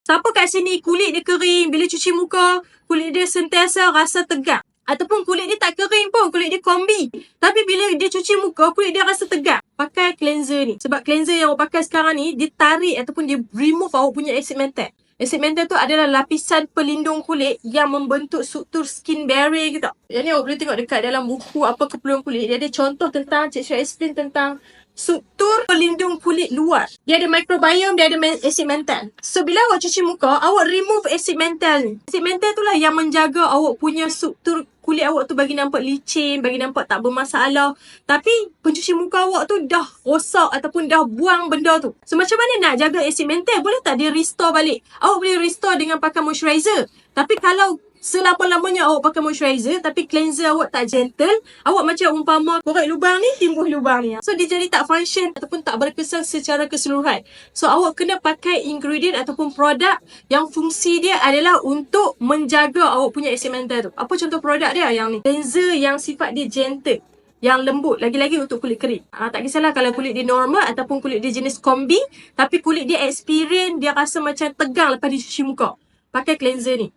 Siapa kat sini kulit dia kering, bila cuci muka, kulit dia sentiasa rasa tegang. Ataupun kulit dia tak kering pun, kulit dia kombi. Tapi bila dia cuci muka, kulit dia rasa tegang. Pakai cleanser ni. Sebab cleanser yang awak pakai sekarang ni, dia tarik ataupun dia remove awak punya acid mental. Acid mental tu adalah lapisan pelindung kulit yang membentuk struktur skin barrier kita. Yang ni awak boleh tengok dekat dalam buku apa keperluan kulit. Dia ada contoh tentang, Cik Syah explain tentang struktur pelindung kulit luar. Dia ada microbiome, dia ada acid mental. So, bila awak cuci muka, awak remove acid mental ni. Acid mental tu lah yang menjaga awak punya struktur kulit awak tu bagi nampak licin, bagi nampak tak bermasalah. Tapi pencuci muka awak tu dah rosak ataupun dah buang benda tu. So macam mana nak jaga acid mental? Boleh tak dia restore balik? Awak boleh restore dengan pakai moisturizer. Tapi kalau selama-lamanya awak pakai moisturizer tapi cleanser awak tak gentle, awak macam umpama korek lubang ni timbul lubang ni. So dia jadi tak function ataupun tak berkesan secara keseluruhan. So awak kena pakai ingredient ataupun produk yang fungsi dia adalah untuk menjaga awak punya acid mental tu. Apa contoh produk dia yang ni? Cleanser yang sifat dia gentle yang lembut lagi-lagi untuk kulit kering. Ah, tak kisahlah kalau kulit dia normal ataupun kulit dia jenis kombi tapi kulit dia experience dia rasa macam tegang lepas dia cuci muka. Pakai cleanser ni.